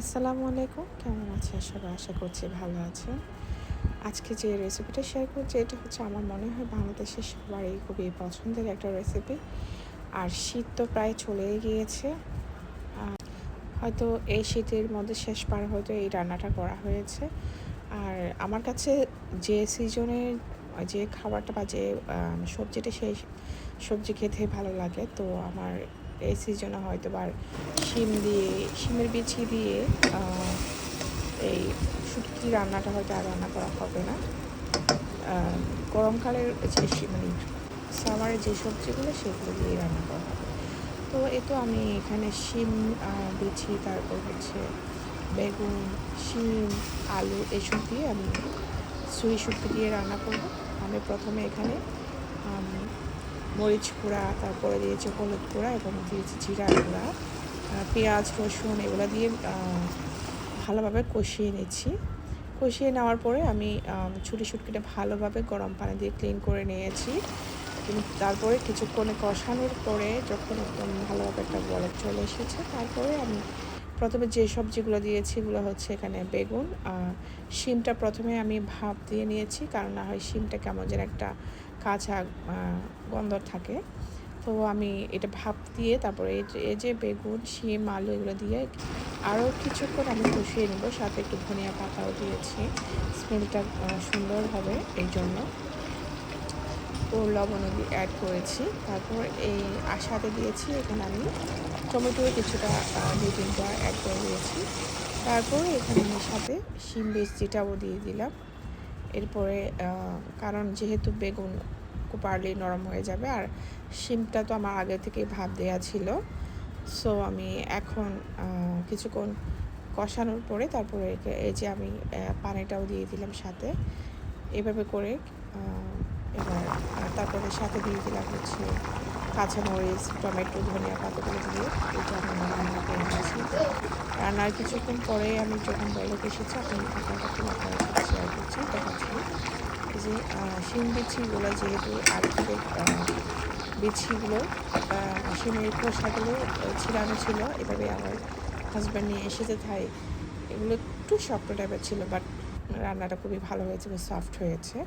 আসসালামু আলাইকুম। কেমন আছেন সবাই? আশা করছি ভালো আছেন। আজকে যে রেসিপিটা শেয়ার করছি, এটা হচ্ছে আমার মনে হয় বাংলাদেশের সবারই খুবই পছন্দের একটা রেসিপি আর শীত তো প্রায় চলেই গিয়েছে। হয়তো এই শীতের মধ্যে শেষ পার হয়তো এই রান্নাটা করা হয়েছে। আর আমার কাছে যে সিজনের যে খাবারটা বা যে সবজিটা সেই সবজি খেতে ভালো লাগে, তো আমার এই সিজনে হয়তো বা শিম দিয়ে, শিমের বিচি দিয়ে এই শুটকি রান্নাটা হয়তো আর রান্না করা হবে না। গরমকালের যে মানে সামারের যে সবজিগুলো, সেগুলো দিয়ে রান্না করা হবে। তো এ তো আমি এখানে শিম বিছি তারপর হচ্ছে বেগুন, শিম, আলু এসব দিয়ে আমি সুই শুটকি দিয়ে রান্না করব। আমি প্রথমে এখানে মরিচ গুঁড়া তারপরে দিয়েছে হলুদ গুঁড়া এবং দিয়েছি জিরা গুঁড়া। পেঁয়াজ, রসুন এগুলো দিয়ে ভালোভাবে কষিয়ে নিচ্ছি। কষিয়ে নেওয়ার পরে আমি ছুটি শুটকিটা ভালোভাবে গরম পানি দিয়ে ক্লিন করে নিয়েছি। তারপরে কিছুক্ষণে কষানোর পরে যখন একদম ভালোভাবে একটা বরফ চলে এসেছে, তারপরে আমি প্রথমে যে সবজিগুলো দিয়েছি এগুলো হচ্ছে এখানে বেগুন। শিমটা প্রথমে আমি ভাপ দিয়ে নিয়েছি, কারণ না হয় শিমটা কেমন যেন একটা কাঁচা আহ, গন্ধ থাকে। তো আমি এটা ভাপ দিয়ে তারপরে এই যে- বেগুন শিম আলু এগুলো দিয়ে আরও কিছুক্ষণ আমি কষিয়ে নেব। সাথে একটু ধনিয়া পাতাও দিয়েছি। স্মেলটা সুন্দর হবে এই জন্য। তো লবণও দিয়ে অ্যাড করেছি। তারপর এই সাথে দিয়েছি এখানে আমি টমেটো কিছুটা দুই তিনটা অ্যাড করে দিয়েছি। তারপর এখানে আমি সাথে শিম বীজ যেটাও দিয়ে দিলাম। এরপরে কারণ যেহেতু বেগুন খুব আর্লি নরম হয়ে যাবে আর শিমটা তো আমার আগে থেকেই ভাব দেওয়া ছিল সো আমি এখন কিছুক্ষণ কষানোর পরে তারপরে এই যে আমি পানিটাও দিয়ে দিলাম সাথে, এভাবে করে এবার তারপরে সাথে দিয়ে দিলাম হচ্ছে কাঁচামরিচ, টমেটো, ধনিয়া পাতাগুলো দিয়ে, এটা আমি রান্না করে নিয়েছি। রান্নার কিছুক্ষণ পরে আমি যখন বলক এসেছি আপনি আপনার যে শিম বিচিগুলো যেহেতু আর্থিক বিচিগুলো, বা শিমের খোসাগুলো ছিলানো ছিল, এভাবে আমার হাজব্যান্ড নিয়ে এসেছে, তাই এগুলো একটু শক্ত টাইপের ছিল বাট রান্নাটা খুবই ভালো হয়েছে সফট হয়েছে।